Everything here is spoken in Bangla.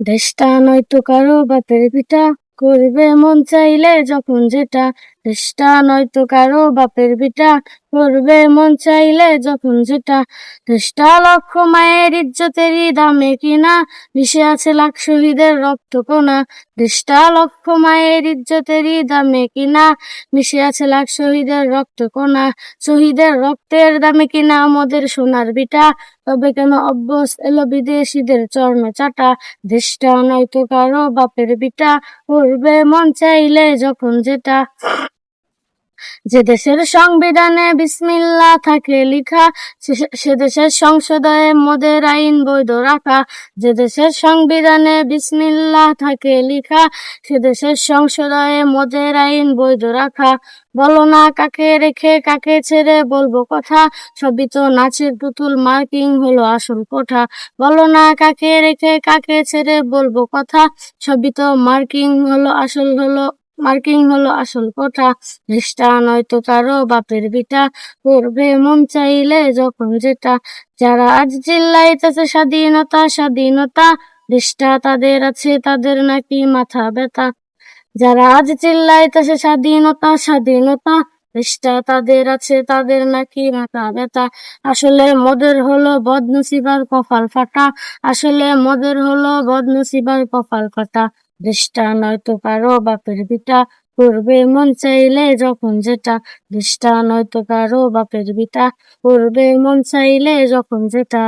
দেশটা নয়তো কারও বাপের পিঠা। করবে মন চাইলে যখন যেটা, দেশটা নয়তো কারও বাপের পিঠা। করবে মন চাইলে যখন যেটা। দেশটা লক্ষ মায়ের ইজ্জতেরই দামে কিনা, মিশে আছে লাখ শহীদের রক্ত কোনা দেশটা লক্ষ মায়ের ইজ্জতেরই দামে কিনা, মিশে আছে লাখ শহীদের রক্ত কোনা শহীদের রক্তের দামে কিনা আমাদের সোনার বিটা, তবে কেন অভ্যস এলো বিদেশিদের চর্ম চাটা? দেশটা নয়তো কারও বাপের বিটা, করবে মন চাইলে যখন যেটা। যে দেশের সংবিধানে বিসমিল্লা থাকে লিখা, সে- দেশের সংসদে মদের আইন বৈধ রাখা, যে দেশের সংবিধানে বিসমিল্লা থাকে লিখা, সে দেশের সংসদে মদের আইন বৈধ রাখা। বলো না কাকে রেখে কাকে ছেড়ে বলব কথা, সবই তো নাচের পুতুল মার্কিং হলো আসল কোঠা। বলো না কাকে রেখে কাকে ছেড়ে বলব কথা, সবই তো মার্কিং হলো আসল হলো মার্কিং হলো আসল কথা। দেশটা নয়তো কারও বাপের বিটা করবে মন চাইলে যখন যেটা যারা আজ চিল্লাইতেছে স্বাধীনতা স্বাধীনতা দেশটা তাদের আছে, তাদের নাকি মাথা ব্যথা। যারা আজ চিল্লাইতেছে স্বাধীনতা স্বাধীনতা দেশটা তাদের আছে, তাদের নাকি মাথা ব্যথা। আসলে মদের হলো বদনসিবার কপাল ফাটা। আসলে মদের হলো বদনসিবার কপাল ফাটা। দেশটা নয়তো কারও বাপের বিটা করবে মন চাইলে যখন যেটা দৃষ্টান নয়তো কারও বাপের বিটা করবে মন চাইলে যখন যেটা।